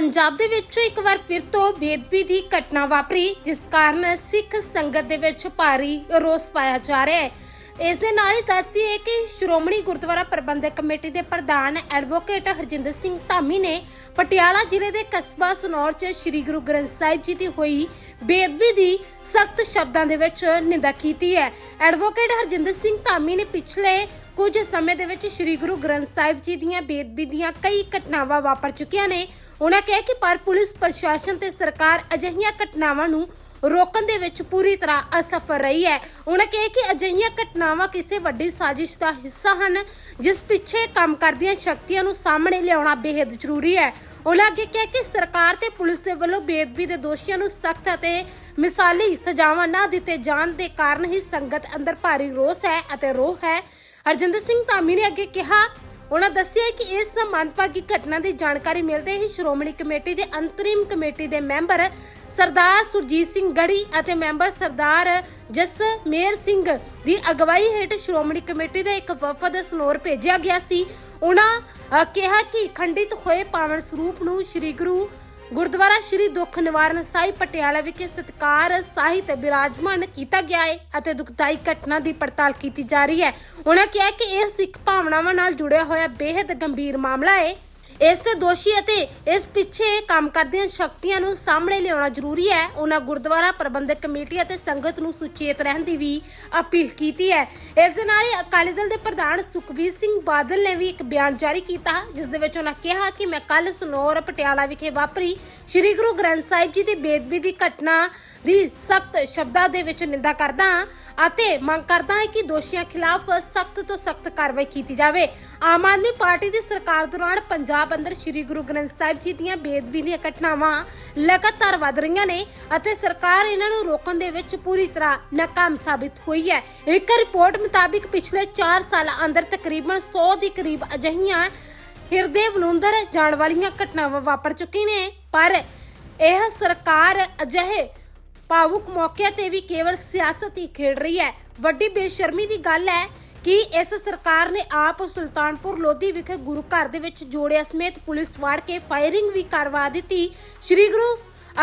ਪੰਜਾਬ ਦੇ ਵਿੱਚ ਇੱਕ ਵਾਰ ਫਿਰ ਤੋਂ ਬੇਦਬੀ ਦੀ ਘਟਨਾ ਵਾਪਰੀ, ਜਿਸ ਕਾਰਨ ਸਿੱਖ ਸੰਗਤ ਦੇ ਵਿੱਚ ਭਾਰੀ ਰੋਸ ਪਾਇਆ ਜਾ ਰਿਹਾ ਹੈ। ਇਸ ਦੇ ਨਾਲ ਹੀ ਦੱਸਦੀ ਹੈ ਕਿ ਸ਼੍ਰੋਮਣੀ ਗੁਰਦੁਆਰਾ ਪ੍ਰਬੰਧਕ ਕਮੇਟੀ ਦੇ ਪ੍ਰਧਾਨ ਐਡਵੋਕੇਟ ਹਰਜਿੰਦਰ ਸਿੰਘ ਧਾਮੀ ਨੇ ਪਟਿਆਲਾ ਜ਼ਿਲ੍ਹੇ ਦੇ ਕਸਬਾ ਸਨੌਰ 'ਚ ਸ੍ਰੀ ਗੁਰੂ ਗ੍ਰੰਥ ਸਾਹਿਬ ਜੀ ਦੀ ਹੋਈ ਬੇਦਬੀ ਦੀ ਸਖਤ ਸ਼ਬਦਾਂ ਦੇ ਵਿੱਚ ਨਿੰਦਾ ਕੀਤੀ ਹੈ। ਐਡਵੋਕੇਟ ਹਰਜਿੰਦਰ ਸਿੰਘ ਧਾਮੀ ਨੇ ਪਿਛਲੇ ਕੁਝ ਸਮੇਂ ਦੇ ਵਿੱਚ ਸ੍ਰੀ ਗੁਰੂ ਗ੍ਰੰਥ ਸਾਹਿਬ ਜੀ ਦੀਆਂ ਬੇਦਬੀ ਦੀਆਂ ਕਈ ਘਟਨਾਵਾਂ ਵਾਪਰ ਚੁੱਕੀਆਂ ਨੇ। ਉਹਨਾਂ ਕਿਹਾ ਕਿ ਪਰ ਪੁਲਿਸ ਪ੍ਰਸ਼ਾਸਨ ਤੇ ਸਰਕਾਰ ਅਜਿਹੀਆਂ ਘਟਨਾਵਾਂ ਨੂੰ ਰੋਕਣ ਦੇ ਵਿੱਚ ਪੂਰੀ ਤਰ੍ਹਾਂ ਅਸਫਲ ਰਹੀ ਹੈ। ਉਹਨਾਂ ਕਿਹਾ ਕਿ ਅਜਿਹੀਆਂ ਘਟਨਾਵਾਂ ਕਿਸੇ ਵੱਡੀ ਸਾਜ਼ਿਸ਼ ਦਾ ਹਿੱਸਾ ਹਨ, ਜਿਸ ਪਿੱਛੇ ਕੰਮ ਕਰਦੀਆਂ ਸ਼ਕਤੀਆਂ ਨੂੰ ਸਾਹਮਣੇ ਲਿਆਉਣਾ ਬੇहद ਜ਼ਰੂਰੀ ਹੈ। ਉਹਨਾਂ ਅੱਗੇ ਕਿਹਾ ਕਿ ਸਰਕਾਰ ਤੇ ਪੁਲਿਸ ਦੇ ਵੱਲੋਂ ਬੇਅਦਬੀ ਦੇ ਦੋਸ਼ੀਆਂ ਨੂੰ ਸਖਤ ਅਤੇ ਮਿਸਾਲੀ ਸਜ਼ਾਵਾਂ ਨਾ ਦਿੱਤੇ ਜਾਣ ਦੇ ਕਾਰਨ ਹੀ ਸੰਗਤ ਅੰਦਰ ਭਾਰੀ ਰੋਸ ਹੈ ਅਤੇ ਰੋਹ ਹੈ। ਹਰਜਿੰਦਰ ਸਿੰਘ ਧਾਮੀ ਨੇ ਅੱਗੇ ਕਿਹਾ ਉਹਨਾਂ ਦੱਸਿਆ ਕਿ ਇਸ ਮੰਦਭਾਗੀ ਘਟਨਾ ਦੀ ਜਾਣਕਾਰੀ ਮਿਲਦੇ ਹੀ ਸ਼੍ਰੋਮਣੀ ਕਮੇਟੀ ਦੇ ਅੰਤਰਿਮ ਕਮੇਟੀ ਦੇ ਮੈਂਬਰ ਸਰਦਾਰ ਸੁਰਜੀਤ ਸਿੰਘ ਗੜੀ ਅਤੇ ਮੈਂਬਰ ਸਰਦਾਰ ਜਸਮੇਰ ਸਿੰਘ ਦੀ ਅਗਵਾਈ ਹੇਠ ਸ਼੍ਰੋਮਣੀ ਕਮੇਟੀ ਦਾ ਇੱਕ ਵਫਦ ਸਨੋਰ ਭੇਜਿਆ ਗਿਆ ਸੀ। ਉਹਨਾਂ ਕਿਹਾ ਕਿ ਖੰਡਿਤ ਹੋਏ ਪਾਵਨ ਸਰੂਪ ਨੂੰ ਸ੍ਰੀ ਗੁਰੂ ਗੁਰਦੁਆਰਾ ਸ਼੍ਰੀ ਦੁੱਖ ਨਿਵਾਰਨ ਸਾਹਿਬ ਪਟਿਆਲਾ ਵਿਖੇ ਸਤਕਾਰ, ਸਾਹਿਤ ਬਿਰਾਜਮਾਨ ਕੀਤਾ ਗਿਆ ਹੈ ਅਤੇ ਦੁਖਦਾਈ ਘਟਨਾ ਦੀ ਪੜਤਾਲ ਕੀਤੀ ਜਾ ਰਹੀ ਹੈ। ਉਹਨਾਂ ਕਿਹਾ ਕਿ ਇਹ ਸਿੱਖ ਭਾਵਨਾਵਾਂ ਨਾਲ ਜੁੜਿਆ ਹੋਇਆ ਬੇहद ਗੰਭੀਰ ਮਾਮਲਾ ਹੈ। ਇਸ ਦੋਸ਼ੀ ਅਤੇ ਇਸ ਪਿੱਛੇ ਕੰਮ ਕਰਦੀਆਂ ਸ਼ਕਤੀਆਂ ਨੂੰ ਸਾਹਮਣੇ ਲਿਆਉਣਾ ਜ਼ਰੂਰੀ ਹੈ। ਉਹਨਾਂ ਗੁਰਦੁਆਰਾ ਪ੍ਰਬੰਧਕ ਕਮੇਟੀ ਅਤੇ ਸੰਗਤ ਨੂੰ ਸੁਚੇਤ ਰਹਿਣ ਦੀ ਵੀ ਅਪੀਲ ਕੀਤੀ ਹੈ। ਇਸ ਦੇ ਨਾਲ ਹੀ ਅਕਾਲੀ ਦਲ ਦੇ ਪ੍ਰਧਾਨ ਸੁਖਬੀਰ ਸਿੰਘ ਬਾਦਲ ਨੇ ਵੀ ਇੱਕ ਬਿਆਨ ਜਾਰੀ ਕੀਤਾ, ਜਿਸ ਦੇ ਵਿੱਚ ਉਹਨਾਂ ਕਿਹਾ ਕਿ ਮੈਂ ਕੱਲ ਸਨੌਰ ਪਟਿਆਲਾ ਵਿਖੇ ਵਾਪਰੀ। ਸ੍ਰੀ ਗੁਰੂ ਗ੍ਰੰਥ ਸਾਹਿਬ ਜੀ ਦੀ ਬੇਦਬੀ ਦੀ ਘਟਨਾ ਦੀ ਸਖਤ ਸ਼ਬਦਾਂ ਦੇ ਵਿੱਚ ਨਿੰਦਾ ਕਰਦਾ ਹਾਂ ਅਤੇ ਮੰਗ ਕਰਦਾ ਹਾਂ ਕਿ ਦੋਸ਼ੀਆਂ ਖਿਲਾਫ ਸਖਤ ਤੋਂ ਸਖਤ ਕਾਰਵਾਈ ਕੀਤੀ ਜਾਵੇ। ਆਮ ਆਦਮੀ ਪਾਰਟੀ ਦੀ ਸਰਕਾਰ ਦੌਰਾਨ ਪੰਜਾਬ ਅੰਦਰ ਸ੍ਰੀ ਗੁਰੂ ਗ੍ਰੰਥ ਸਾਹਿਬ ਜੀ ਦੀਆਂ ਬੇਦਬੀ ਦੀਆਂ ਘਟਨਾਵਾਂ ਲਗਾਤਾਰ ਵਧ ਰਹੀਆਂ ਨੇ ਅਤੇ ਸਰਕਾਰ ਇਹਨਾਂ ਨੂੰ ਰੋਕਣ ਦੇ ਵਿੱਚ ਪੂਰੀ ਤਰ੍ਹਾਂ ਨਾਕਾਮ ਸਾਬਿਤ ਹੋਈ ਹੈ। ਇੱਕ ਰਿਪੋਰਟ ਮੁਤਾਬਿਕ ਪਿਛਲੇ 4 ਸਾਲਾਂ ਅੰਦਰ ਤਕਰੀਬਨ 100 ਦੇ ਕਰੀਬ ਅਜਿਹੀਆਂ ਹਿਰਦੇ ਬਲੁੰਦਰ ਜਾਣ ਵਾਲੀਆਂ ਘਟਨਾਵਾਂ ਵਾਪਰ ਚੁੱਕੀ ਨੇ, ਪਰ ਇਹ ਸਰਕਾਰ ਅਜਿਹੇ ਭਾਵੁਕ ਮੌਕੇ ਤੇ ਵੀ ਕੇਵਲ ਸਿਆਸਤ ਹੀ ਖੇਡ ਰਹੀ ਹੈ। ਵੱਡੀ ਬੇਸ਼ਰਮੀ ਦੀ ਗੱਲ ਹੈ ਕਿ ਇਸ ਸਰਕਾਰ ਨੇ ਆਪ ਸੁਲਤਾਨਪੁਰ ਲੋਧੀ ਵਿਖੇ ਗੁਰੂ ਘਰ ਦੇ ਵਿੱਚ ਜੋੜਿਆਂ ਸਮੇਤ ਪੁਲਿਸ ਵਾੜ ਕੇ ਫਾਇਰਿੰਗ ਵੀ ਕਰਵਾ ਦਿੱਤੀ। ਸ੍ਰੀ ਗੁਰੂ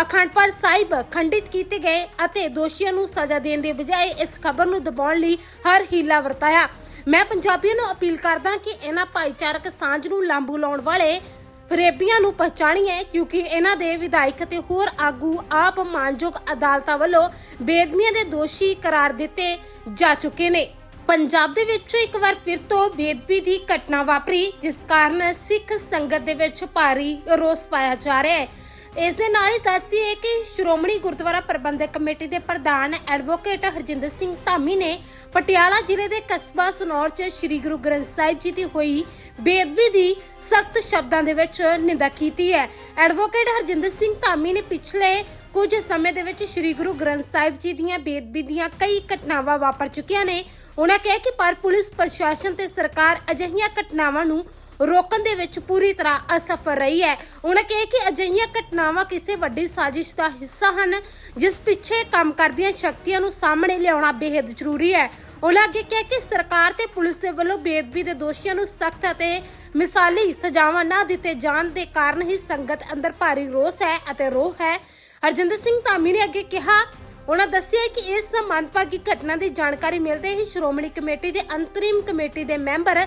ਅਖੰਡ ਸਾਹਿਬ ਖੰਡਿਤ ਕੀਤੇ ਗਏ ਅਤੇ ਦੋਸ਼ੀਆਂ ਨੂੰ ਸਜ਼ਾ ਦੇਣ ਦੇ ਬਜਾਏ ਇਸ ਖਬਰ ਨੂੰ ਦਬਾਉਣ ਲਈ ਹਰ ਹੀਲਾ ਵਰਤਾਇਆ। ਮੈਂ ਪੰਜਾਬੀਆਂ ਨੂੰ ਅਪੀਲ ਕਰਦਾ ਕਿ ਇਹਨਾਂ ਭਾਈਚਾਰਕ ਸਾਂਝ ਨੂੰ ਲਾਂਬੂ ਲਾਉਣ ਵਾਲੇ ਫਰੇਬੀਆਂ ਨੂੰ ਪਛਾਣੀਏ ਕਿਉਂਕਿ ਇਹਨਾਂ ਦੇ ਵਿਧਾਇਕ ਤੇ ਹੋਰ ਆਗੂ ਆਪ ਮਾਨਯੋਗ ਅਦਾਲਤਾਂ ਵੱਲੋਂ ਬੇਦਮੀਆਂ ਦੇ ਦੋਸ਼ੀ ਕਰਾਰ ਦਿੱਤੇ ਜਾ ਚੁੱਕੇ ਨੇ। ਪੰਜਾਬ ਦੇ ਵਿੱਚ ਇੱਕ ਵਾਰ ਫਿਰ ਤੋਂ ਬੇਦਬੀ ਦੀ ਘਟਨਾ ਵਾਪਰੀ, ਜਿਸ ਕਾਰਨ ਸਿੱਖ ਸੰਗਤ ਦੇ ਵਿੱਚ ਭਾਰੀ ਰੋਸ ਪਾਇਆ ਜਾ ਰਿਹਾ ਹੈ। ਇਸ ਦੇ ਨਾਲ ਹੀ ਦੱਸਦੀ ਹੈ ਕਿ ਸ਼੍ਰੋਮਣੀ ਗੁਰਦੁਆਰਾ ਪ੍ਰਬੰਧਕ ਕਮੇਟੀ ਦੇ ਪ੍ਰਧਾਨ ਐਡਵੋਕੇਟ ਹਰਜਿੰਦਰ ਸਿੰਘ ਧਾਮੀ ਨੇ ਪਟਿਆਲਾ ਜ਼ਿਲ੍ਹੇ ਦੇ ਕਸਬਾ ਸਨੌਰ 'ਚ ਸ੍ਰੀ ਗੁਰੂ ਗ੍ਰੰਥ ਸਾਹਿਬ ਜੀ ਦੀ ਹੋਈ ਬੇਅਦਬੀ ਦੀ ਸਖਤ ਸ਼ਬਦਾਂ ਦੇ ਵਿੱਚ ਨਿੰਦਾ ਕੀਤੀ ਹੈ। ਐਡਵੋਕੇਟ ਹਰਜਿੰਦਰ ਸਿੰਘ ਧਾਮੀ ਨੇ ਪਿਛਲੇ ਕੁਝ ਸਮੇਂ ਦੇ ਵਿੱਚ ਸ੍ਰੀ ਗੁਰੂ ਗ੍ਰੰਥ ਸਾਹਿਬ ਜੀ ਦੀਆਂ ਬੇਅਦਬੀ ਦੀਆਂ ਕਈ ਘਟਨਾਵਾਂ ਵਾਪਰ ਚੁੱਕੀਆਂ ਨੇ। ਉਹਨਾਂ ਕਿਹਾ ਕਿ ਪਰ ਪੁਲਿਸ ਪ੍ਰਸ਼ਾਸਨ ਤੇ ਸਰਕਾਰ ਅਜਿਹੀਆਂ ਘਟਨਾਵਾਂ ਨੂੰ ਰੋਕਣ ਦੇ ਵਿੱਚ ਪੂਰੀ ਤਰ੍ਹਾਂ ਅਸਫਲ ਰਹੀ ਹੈ। ਉਹਨਾਂ ਕਿਹਾ ਕਿ ਅਜਿਹੀਆਂ ਘਟਨਾਵਾਂ ਕਿਸੇ ਵੱਡੀ ਸਾਜ਼ਿਸ਼ ਦਾ ਹਿੱਸਾ ਹਨ, ਜਿਸ ਪਿੱਛੇ ਕੰਮ ਕਰਦੀਆਂ ਸ਼ਕਤੀਆਂ ਨੂੰ ਸਾਹਮਣੇ ਲਿਆਉਣਾ ਬੇहद ਜ਼ਰੂਰੀ ਹੈ। ਉਹਨਾਂ ਅੱਗੇ ਕਿਹਾ ਕਿ ਸਰਕਾਰ ਤੇ ਪੁਲਿਸ ਦੇ ਵੱਲੋਂ ਬੇਅਦਬੀ ਦੇ ਦੋਸ਼ੀਆਂ ਨੂੰ ਸਖਤ ਅਤੇ ਮਿਸਾਲੀ ਸਜ਼ਾਵਾਂ ਨਾ ਦਿੱਤੇ ਜਾਣ ਦੇ ਕਾਰਨ ਹੀ ਸੰਗਤ ਅੰਦਰ ਭਾਰੀ ਰੋਸ ਹੈ ਅਤੇ ਰੋਹ ਹੈ। ਹਰਜਿੰਦਰ ਸਿੰਘ ਧਾਮੀ ਨੇ ਅੱਗੇ ਕਿਹਾ ਉਹਨਾਂ ਦੱਸਿਆ ਕਿ ਇਸ ਮੰਦਭਾਗੀ ਘਟਨਾ ਦੀ ਜਾਣਕਾਰੀ ਮਿਲਦੇ ਹੀ ਸ਼੍ਰੋਮਣੀ ਕਮੇਟੀ ਦੇ ਅੰਤਰਿਮ ਕਮੇਟੀ ਦੇ ਮੈਂਬਰ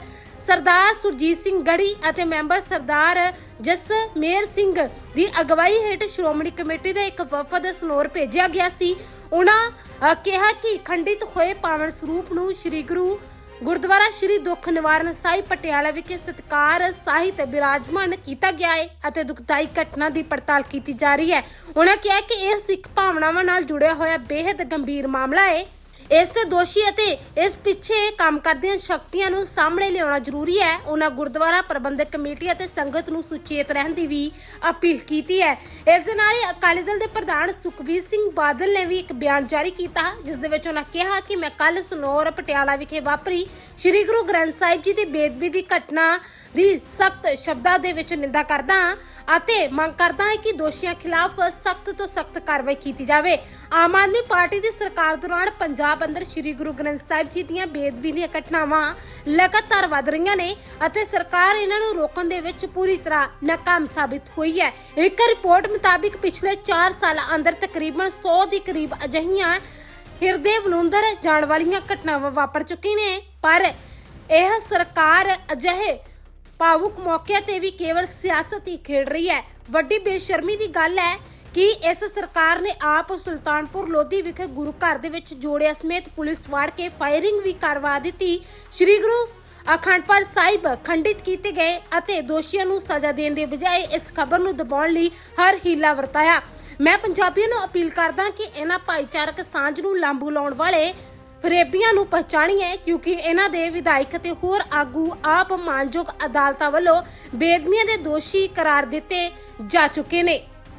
ਸਰਦਾਰ ਸੁਰਜੀਤ ਸਿੰਘ ਗੜੀ ਅਤੇ ਮੈਂਬਰ ਸਰਦਾਰ ਜਸਮੇਰ ਸਿੰਘ ਦੀ ਅਗਵਾਈ ਹੇਠ ਸ਼੍ਰੋਮਣੀ ਕਮੇਟੀ ਦਾ ਇੱਕ ਵਫਦ ਸਨੋਰ ਭੇਜਿਆ ਗਿਆ ਸੀ। ਉਹਨਾਂ ਕਿਹਾ ਕਿ ਖੰਡਿਤ ਹੋਏ ਪਾਵਨ ਸਰੂਪ ਨੂੰ ਸ੍ਰੀ ਗੁਰੂ ਗੁਰਦੁਆਰਾ ਸ਼੍ਰੀ ਦੁੱਖ ਨਿਵਾਰਨ ਸਾਹਿਬ ਪਟਿਆਲਾ ਵਿਖੇ ਸਤਕਾਰ, ਸਾਹਿਤ ਬਿਰਾਜਮਾਨ ਕੀਤਾ ਗਿਆ ਹੈ ਅਤੇ ਦੁਖਦਾਈ ਘਟਨਾ ਦੀ ਪੜਤਾਲ ਕੀਤੀ ਜਾ ਰਹੀ ਹੈ। ਉਹਨਾਂ ਕਿਹਾ ਕਿ ਇਹ ਸਿੱਖ ਭਾਵਨਾਵਾਂ ਨਾਲ ਜੁੜਿਆ ਹੋਇਆ ਬੇहद ਗੰਭੀਰ ਮਾਮਲਾ ਹੈ। ਇਸ ਦੋਸ਼ੀ ਅਤੇ ਇਸ ਪਿੱਛੇ ਕੰਮ ਕਰਦੀਆਂ ਸ਼ਕਤੀਆਂ ਨੂੰ ਸਾਹਮਣੇ ਲਿਆਉਣਾ ਜ਼ਰੂਰੀ ਹੈ। ਉਹਨਾਂ ਗੁਰਦੁਆਰਾ ਪ੍ਰਬੰਧਕ ਕਮੇਟੀ ਅਤੇ ਸੰਗਤ ਨੂੰ ਸੁਚੇਤ ਰਹਿਣ ਦੀ ਵੀ ਅਪੀਲ ਕੀਤੀ ਹੈ। ਇਸ ਦੇ ਨਾਲ ਹੀ ਅਕਾਲੀ ਦਲ ਦੇ ਪ੍ਰਧਾਨ ਸੁਖਬੀਰ ਸਿੰਘ ਬਾਦਲ ਨੇ ਵੀ ਇੱਕ ਬਿਆਨ ਜਾਰੀ ਕੀਤਾ, ਜਿਸ ਦੇ ਵਿੱਚ ਉਹਨਾਂ ਕਿਹਾ ਕਿ ਮੈਂ ਕੱਲ ਸਨੌਰ ਪਟਿਆਲਾ ਵਿਖੇ ਵਾਪਰੀ। ਸ੍ਰੀ ਗੁਰੂ ਗ੍ਰੰਥ ਸਾਹਿਬ ਜੀ ਦੀ ਬੇਦਬੀ ਦੀ ਘਟਨਾ ਦੀ ਸਖਤ ਸ਼ਬਦਾਂ ਦੇ ਵਿੱਚ ਨਿੰਦਾ ਕਰਦਾ ਹਾਂ ਅਤੇ ਮੰਗ ਕਰਦਾ ਹਾਂ ਕਿ ਦੋਸ਼ੀਆਂ ਖਿਲਾਫ ਸਖਤ ਤੋਂ ਸਖਤ ਕਾਰਵਾਈ ਕੀਤੀ ਜਾਵੇ। ਆਮ ਆਦਮੀ ਪਾਰਟੀ ਦੀ ਸਰਕਾਰ ਦੌਰਾਨ ਪੰਜਾਬ ਪੰਜਾਬ ਅੰਦਰ ਸ੍ਰੀ ਗੁਰੂ ਗ੍ਰੰਥ ਸਾਹਿਬ ਜੀ ਦੀਆਂ ਬੇਦਬੀ ਦੀਆਂ ਘਟਨਾਵਾਂ ਲਗਾਤਾਰ ਵੱਧ ਰਹੀਆਂ ਨੇ ਅਤੇ ਸਰਕਾਰ ਇਹਨਾਂ ਨੂੰ ਰੋਕਣ ਦੇ ਵਿੱਚ ਪੂਰੀ ਤਰ੍ਹਾਂ ਨਾਕਾਮ ਸਾਬਿਤ ਹੋਈ ਹੈ। ਇੱਕ ਰਿਪੋਰਟ ਮੁਤਾਬਿਕ ਪਿਛਲੇ 4 ਸਾਲਾਂ ਅੰਦਰ ਤਕਰੀਬਨ 100 ਦੇ ਕਰੀਬ ਅਜਿਹੀਆਂ ਹਿਰਦੇ ਬਲੁੰਦਰ ਜਾਣ ਵਾਲੀਆਂ ਘਟਨਾਵਾਂ ਵਾਪਰ ਚੁੱਕੀ ਨੇ, ਪਰ ਇਹ ਸਰਕਾਰ ਅਜਿਹੇ ਭਾਵੁਕ ਮੌਕੇ ਤੇ ਵੀ ਕੇਵਲ ਸਿਆਸਤ ਹੀ ਖੇਡ ਰਹੀ ਹੈ। ਵੱਡੀ ਬੇਸ਼ਰਮੀ ਦੀ ਗੱਲ ਹੈ ਕਿ ਇਸ ਸਰਕਾਰ ਨੇ ਆਪ ਸੁਲਤਾਨਪੁਰ ਲੋਧੀ ਵਿਖੇ ਗੁਰੂ ਘਰ ਦੇ ਵਿੱਚ ਜੋੜਿਆਂ ਸਮੇਤ ਪੁਲਿਸ ਵਾੜ ਕੇ ਫਾਇਰਿੰਗ ਵੀ ਕਰਵਾ ਦਿੱਤੀ। ਸ੍ਰੀ ਗੁਰੂ ਅਖੰਡ ਸਾਹਿਬ ਖੰਡਿਤ ਕੀਤੇ ਗਏ ਅਤੇ ਦੋਸ਼ੀਆਂ ਨੂੰ ਸਜ਼ਾ ਦੇਣ ਦੇ ਬਜਾਏ ਇਸ ਖਬਰ ਨੂੰ ਦਬਾਉਣ ਲਈ ਹਰ ਹੀਲਾ ਵਰਤਾਇਆ। ਮੈਂ ਪੰਜਾਬੀਆਂ ਨੂੰ ਅਪੀਲ ਕਰਦਾ ਕਿ ਇਹਨਾਂ ਭਾਈਚਾਰਕ ਸਾਂਝ ਨੂੰ ਲਾਂਬੂ ਲਾਉਣ ਵਾਲੇ ਫਰੇਬੀਆਂ ਨੂੰ ਪਛਾਣੀਏ ਕਿਉਂਕਿ ਇਹਨਾਂ ਦੇ ਵਿਧਾਇਕ ਤੇ ਹੋਰ ਆਗੂ ਆਪ ਮਾਨਯੋਗ ਅਦਾਲਤਾਂ ਵੱਲੋਂ ਬੇਦਮੀਆਂ ਦੇ ਦੋਸ਼ੀ ਕਰਾਰ ਦਿੱਤੇ ਜਾ ਚੁੱਕੇ ਨੇ।